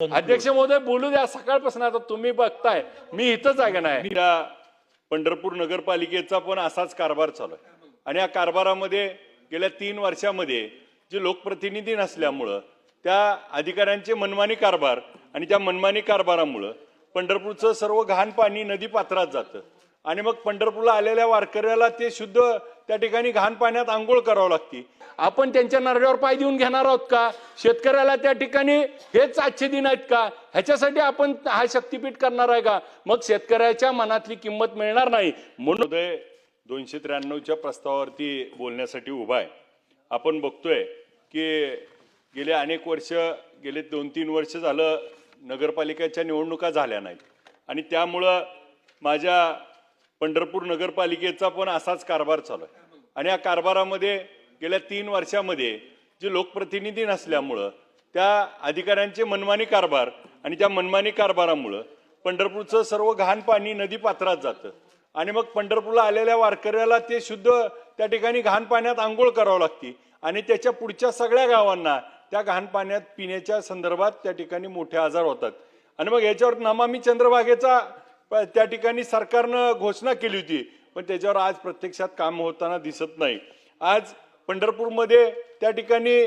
अध्यक्ष महोदय बोलू द्या सकाळपासून आता तुम्ही बघताय. मी इथंच आहे का नाही? त्या पंढरपूर नगरपालिकेचा पण असाच कारभार चालू आहे. आणि या कारभारामध्ये गेल्या तीन वर्षामध्ये जे लोकप्रतिनिधी नसल्यामुळं त्या अधिकाऱ्यांचे मनमानी कारभार आणि त्या मनमानी कारभारामुळं पंढरपूरचं सर्व घाण पाणी नदी पात्रात जातं. आणि मग पंढरपूरला आलेल्या वारकऱ्याला ते शुद्ध त्या ठिकाणी घाण पाण्यात आंघोळ करावं लागते. आपण त्यांच्या नरड्यावर पाय देऊन घेणार आहोत का? शेतकऱ्याला त्या ठिकाणी हेच आजचे दिन आहेत का? ह्याच्यासाठी आपण हा शक्तीपीठ करणार आहे का? मग शेतकऱ्याच्या मनातली किंमत मिळणार नाही. म्हणून दोनशे त्र्याण्णवच्या प्रस्तावावरती बोलण्यासाठी उभा आहे. आपण बघतोय की गेले अनेक वर्ष गेले दोन तीन वर्ष झालं नगरपालिकेच्या निवडणुका झाल्या नाहीत. आणि त्यामुळं माझ्या पंढरपूर नगरपालिकेचा पण असाच कारभार चालू आहे. आणि या कारभारामध्ये गेल्या तीन वर्षामध्ये जे लोकप्रतिनिधी नसल्यामुळं त्या अधिकाऱ्यांचे मनमानी कारभार आणि त्या मनमानी कारभारामुळं पंढरपूरचं सर्व घाण पाणी नदी पात्रात जातं. आणि मग पंढरपूरला आलेल्या वारकऱ्याला ते शुद्ध त्या ठिकाणी घाण पाण्यात आंघोळ करावं लागते आणि त्याच्या पुढच्या सगळ्या गावांना त्या घाण पाण्यात पिण्याच्या संदर्भात त्या ठिकाणी मोठे आजार होतात. आणि मग याच्यावर नमामी चंद्रभागेचा त्या ठिकाणी सरकारनं घोषणा केली होती पण त्याच्यावर आज प्रत्यक्षात काम होताना दिसत नाही. आज पंढरपूरमध्ये त्या ठिकाणी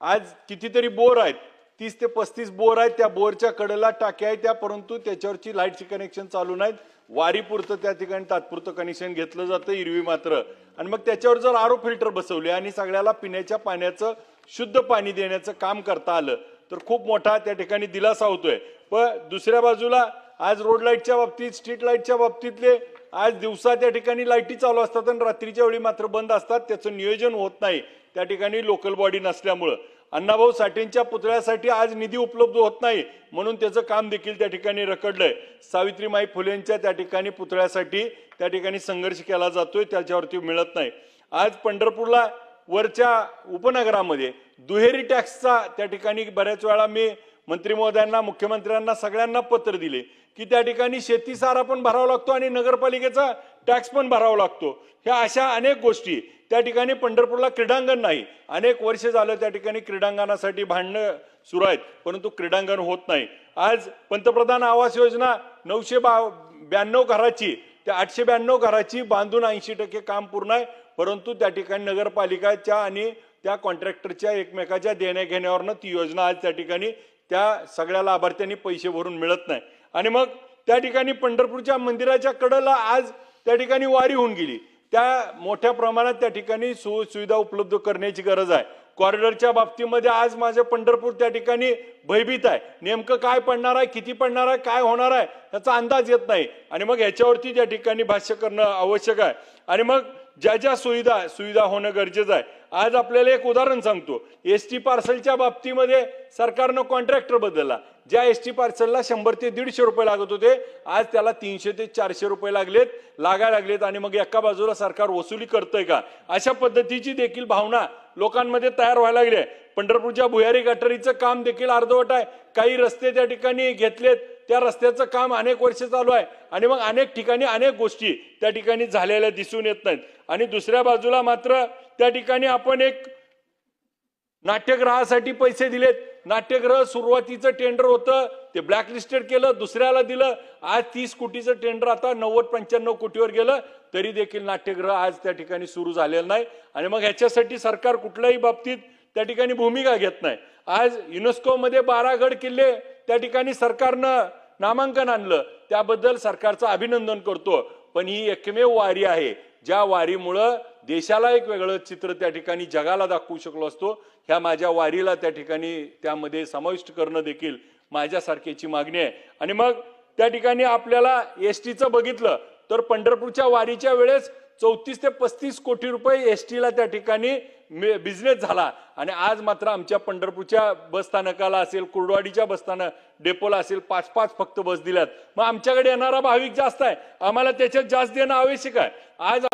आज कितीतरी बोर आहेत तीस ते पस्तीस बोर आहेत त्या बोरच्या कडेला टाक्या आहेत त्या परंतु त्याच्यावरची लाईटची कनेक्शन चालू नाहीत. वारीपुरतं त्या ठिकाणी तात्पुरतं कनेक्शन घेतलं जातं इरवी मात्र. आणि मग त्याच्यावर जर आरो फिल्टर बसवले आणि सगळ्याला पिण्याच्या पाण्याचं शुद्ध पाणी देण्याचं काम करता आलं तर खूप मोठा त्या ठिकाणी दिलासा होतोय. पण दुसऱ्या बाजूला आज रोड लाईटच्या बाबतीत स्ट्रीट लाईटच्या बाबतीतले आज दिवसा त्या ठिकाणी लाईटी चालू असतात आणि रात्रीच्या वेळी मात्र बंद असतात. त्याचं नियोजन होत नाही. त्या ठिकाणी लोकल बॉडी नसल्यामुळं. अण्णाभाऊ साठेंच्या पुतळ्यासाठी आज निधी उपलब्ध होत नाही. म्हणून त्याचं काम देखील त्या ठिकाणी रखडलंय. सावित्रीमाई फुलेंच्या त्या ठिकाणी पुतळ्यासाठी त्या ठिकाणी संघर्ष केला जातोय. त्याच्यावरती मिळत नाही. आज पंढरपूरला वरच्या उपनगरामध्ये दुहेरी टॅक्सचा त्या ठिकाणी बऱ्याच वेळा मी मंत्री महोदयांना मुख्यमंत्र्यांना सगळ्यांना पत्र दिले. की त्या ठिकाणी शेतीसारा पण भरावा लागतो आणि नगरपालिकेचा टॅक्स पण भरावा लागतो. ह्या अशा अनेक गोष्टी त्या ठिकाणी पंढरपूरला क्रीडांगण नाही. अनेक वर्ष झालं त्या ठिकाणी क्रीडांगणासाठी भांडणं सुरू आहेत परंतु क्रीडांगण होत नाही. आज पंतप्रधान आवास योजना नऊशे बा ब्याण्णव घराची त्या आठशे ब्याण्णव घराची बांधून ऐंशी टक्के काम पूर्ण आहे परंतु त्या ठिकाणी नगरपालिकाच्या आणि त्या कॉन्ट्रॅक्टरच्या एकमेकाच्या देण्याघेण्यावरनं ती योजना आज त्या ठिकाणी त्या सगळ्या लाभार्थ्यांनी पैसे भरून मिळत नाही. आणि मग त्या ठिकाणी पंढरपूरच्या मंदिराच्या कडला आज त्या ठिकाणी वारी होऊन गेली. त्या मोठ्या प्रमाणात त्या ठिकाणी सुविधा उपलब्ध करण्याची गरज आहे. कॉरिडॉरच्या बाबतीमध्ये आज माझं पंढरपूर त्या ठिकाणी भयभीत आहे. नेमकं काय पडणार आहे किती पडणार आहे काय होणार आहे याचा अंदाज येत नाही. आणि मग ह्याच्यावरती त्या ठिकाणी भाष्य करणं आवश्यक आहे. आणि मग ज्या ज्या सुविधा सुविधा होणं गरजेचं आहे. आज आपल्याला एक उदाहरण सांगतो. एस टी पार्सलच्या बाबतीमध्ये सरकारनं कॉन्ट्रॅक्टर बदलला. ज्या एस टी पार्सलला शंभर ते दीडशे रुपये लागत होते आज त्याला तीनशे ते चारशे रुपये लागलेत लागायला लागलेत आणि मग एका बाजूला सरकार वसुली करतंय का? अशा पद्धतीची देखील भावना लोकांमध्ये तयार व्हायला लागली आहे. पंढरपूरच्या भुयारी गटारीचं काम देखील अर्धवट आहे. काही रस्ते त्या ठिकाणी घेतलेत. त्या रस्त्याचं काम अनेक वर्ष चालू आहे. आणि मग अनेक ठिकाणी अनेक गोष्टी त्या ठिकाणी झालेल्या दिसून येत नाहीत. आणि दुसऱ्या बाजूला मात्र त्या ठिकाणी आपण एक नाट्यगृहासाठी पैसे दिलेत. नाट्यगृह सुरुवातीचं टेंडर होतं ते ब्लॅकलिस्टेड केलं दुसऱ्याला दिलं. आज तीस कोटीचं टेंडर आता नव्वद पंच्याण्णव कोटीवर गेलं तरी देखील नाट्यगृह आज त्या ठिकाणी सुरू झालेलं नाही. आणि मग ह्याच्यासाठी सरकार कुठल्याही बाबतीत त्या ठिकाणी भूमिका घेत नाही. आज युनेस्कोमध्ये बारागड किल्ले त्या ठिकाणी सरकारनं नामांकन आणलं. त्याबद्दल सरकारचं अभिनंदन करतो. पण ही एकमेव वारी आहे. ज्या वारीमुळं देशाला एक वेगळं चित्र त्या ठिकाणी जगाला दाखवू शकलो असतो ह्या माझ्या वारीला त्या ठिकाणी त्यामध्ये समाविष्ट करणं देखील माझ्यासारख्याची मागणी आहे. आणि मग त्या ठिकाणी आपल्याला एस टीचं बघितलं तर पंढरपूरच्या वारीच्या वेळेस चौतीस ते पस्तीस कोटी रुपये एस टीला त्या ठिकाणी बिझनेस झाला. आणि आज मात्र आमच्या पंढरपूरच्या बस स्थानकाला असेल कुर्डवाडीच्या बस स्थानक डेपोला असेल पाच पाच फक्त बस दिल्यात. मग आमच्याकडे येणारा भाविक जास्त आहे. आम्हाला त्याच्यात जास्त देणं आवश्यक आहे. आज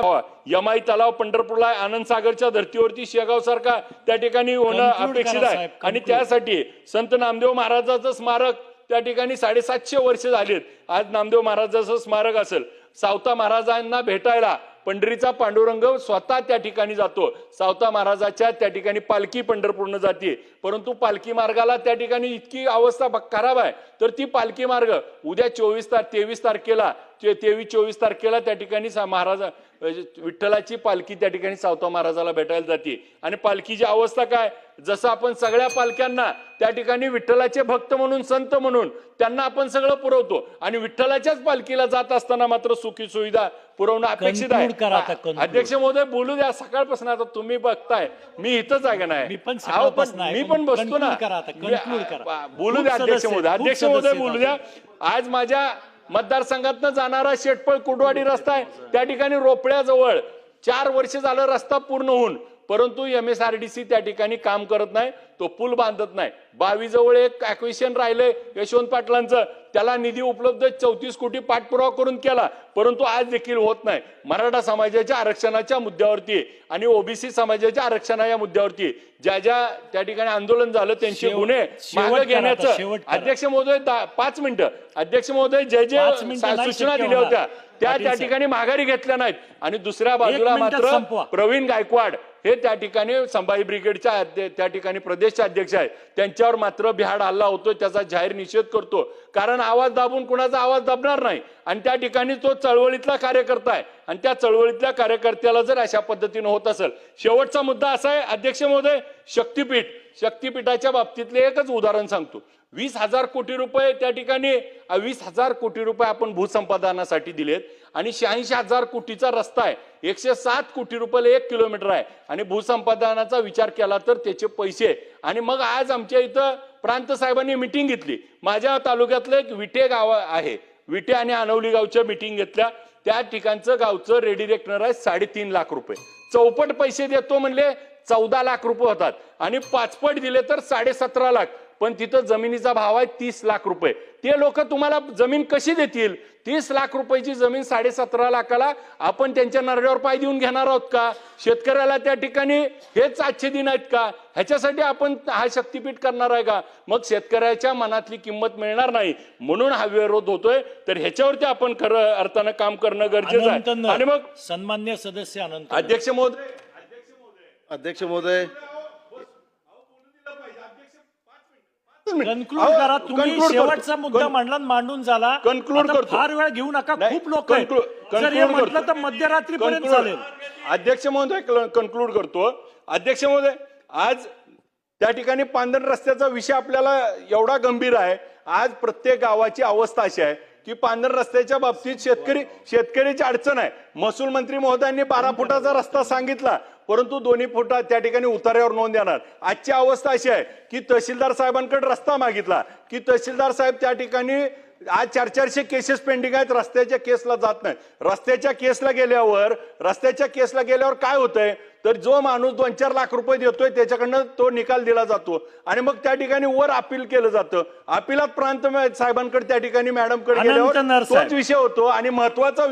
यमाई तलाव पंढरपूरला आनंद सागरच्या धर्तीवरती शेगाव सारखा त्या ठिकाणी होणं अपेक्षित आहे. आणि. त्यासाठी संत नामदेव महाराजाचं स्मारक त्या ठिकाणी साडेसातशे वर्ष झालीत. आज नामदेव महाराजाचं स्मारक असेल. सावता महाराजांना भेटायला पंढरीचा पांडुरंग स्वतः त्या ठिकाणी जातो. सावता महाराजाच्या त्या ठिकाणी पालखी पंढरपूरनं जाते. परंतु पालखी मार्गाला त्या ठिकाणी इतकी अवस्था खराब आहे. तर ती पालखी मार्ग उद्या चोवीस तार तेवीस तारखेला ते- तेवीस चोवीस तारखेला त्या ठिकाणी महाराज विठ्ठलाची पालखी त्या ठिकाणी सावता महाराजाला भेटायला जाते. आणि पालखीची अवस्था काय? जसं आपण सगळ्या पालख्यांना त्या ठिकाणी विठ्ठलाचे भक्त म्हणून संत म्हणून त्यांना आपण सगळं पुरवतो. आणि विठ्ठलाच्याच पालखीला जात असताना मात्र सुखी सुविधा पुरवणं अपेक्षित आहे. अध्यक्ष महोदय बोलू द्या सकाळपासून आता तुम्ही बघताय. मी इथंच आहे का नाही? मी पण बसतो ना. बोलू द्या अध्यक्ष महोदय. अध्यक्ष महोदय बोलू द्या. आज माझ्या मतदारसंघातनं जाणारा शेटपळ कुडवाडी रस्ता आहे. त्या ठिकाणी रोपड्याजवळ चार वर्ष झालं रस्ता पूर्ण होऊन परंतु M S R D C त्या ठिकाणी काम करत नाही तो पूल बांधत नाही बावी जवळ एक अक्वेशन राहिलंय यशवंत पाटलांचं त्याला निधी उपलब्ध चौतीस कोटी पाठपुरावा करून केला परंतु आज देखील होत नाही मराठा समाजाच्या आरक्षणाच्या मुद्द्यावरती आणि ओबीसी समाजाच्या आरक्षणा या मुद्द्यावरती ज्या ज्या त्या ठिकाणी आंदोलन झालं त्यांचे गुन्हे मागे घेण्याचं. अध्यक्ष महोदय पाच मिनिटं अध्यक्ष महोदय जे जे सूचना दिल्या. होत्या त्या त्या. ठिकाणी माघारी घेतल्या नाहीत आणि दुसऱ्या बाजूला मात्र. प्रवीण गायकवाड हे त्या ठिकाणी संभाजी ब्रिगेडच्या त्या ठिकाणी प्रदेशचे अध्यक्ष आहेत. त्यांच्यावर मात्र बिहाड हल्ला होतो त्याचा जाहीर निषेध करतो. कारण आवाज दाबून कुणाचा आवाज दाबणार नाही. आणि त्या ठिकाणी तो चळवळीतला कार्यकर्ता आहे. आणि त्या चळवळीतल्या कार्यकर्त्याला जर अशा पद्धतीनं होत असेल शेवटचा मुद्दा असा आहे अध्यक्ष महोदय शक्तीपीठ. शक्तीपीठाच्या बाबतीतले एकच उदाहरण सांगतो. वीस हजार कोटी रुपये त्या ठिकाणी वीस हजार कोटी रुपये आपण भूसंपादनासाठी दिलेत आणि शहाऐंशी हजार कोटीचा रस्ता आहे. एकशे सात कोटी रुपये एक किलोमीटर आहे आणि भूसंपादनाचा विचार केला तर त्याचे पैसे. आणि मग आज आमच्या इथं प्रांत साहेबांनी मिटिंग घेतली. माझ्या तालुक्यातलं एक विटे गाव आहे. विटे आणि आनवली गावच्या मिटिंग घेतल्या. त्या ठिकाणचं गावचं रेडी रेकनर आहे साडेतीन लाख रुपये. चौपट पैसे देतो म्हणले चौदा लाख रुपये होतात. आणि पाचपट दिले तर साडे सतरा लाख. पण तिथं जमिनीचा भाव आहे तीस लाख रुपये. ते लोक तुम्हाला जमीन कशी देतील? तीस लाख रुपयाची जमीन साडे सतरा लाखाला आपण त्यांच्या नरड्यावर पाय देऊन घेणार आहोत का? शेतकऱ्याला त्या ठिकाणी हेच आजचे दिन आहेत का? ह्याच्यासाठी आपण हा शक्तीपीठ करणार आहे का? मग शेतकऱ्याच्या मनातली किंमत मिळणार नाही. म्हणून हा विरोध होतोय. तर ह्याच्यावरती आपण खरं अर्थानं काम करणं गरजेचं आहे. आणि मग सन्मान्य सदस्य. अध्यक्ष महोदय अध्यक्ष महोदय कन्क्लूड करा तुम्ही. शेवटचा मुद्दा मांडला मांडून झाला करतो. फार वेळ घेऊ नका खूप लोक म्हटलं. तर मध्यरात्रीपर्यंत. चालेल अध्यक्ष महोदय कन्क्लूड करतो अध्यक्ष महोदय आज त्या ठिकाणी पांढरण रस्त्याचा विषय आपल्याला एवढा गंभीर आहे आज प्रत्येक गावाची अवस्था अशी आहे की पांढरण रस्त्याच्या बाबतीत शेतकरी शेतकऱ्याची अडचण आहे महसूल मंत्री महोदयांनी बारा फुटाचा रस्ता सांगितला परंतु दोन्ही फुटा त्या ठिकाणी उतार्यावर नोंद देणार आजची अवस्था अशी आहे की तहसीलदार साहेबांकडे रस्ता मागितला की तहसीलदार साहेब त्या ठिकाणी आज चार चारशे केसेस पेंडिंग आहेत रस्त्याच्या केसला जात नाही रस्त्याच्या केसला गेल्यावर रस्त्याच्या केसला गेल्यावर काय होतंय? तर जो माणूस दोन चार लाख रुपये देतोय त्याच्याकडनं तो निकाल दिला जातो. आणि मग त्या ठिकाणी वर अपील केलं जातं. अपिलात प्रांत साहेबांकडे त्या ठिकाणी मॅडमकडे गेल्यावर. तोच विषय होतो आणि महत्त्वाचा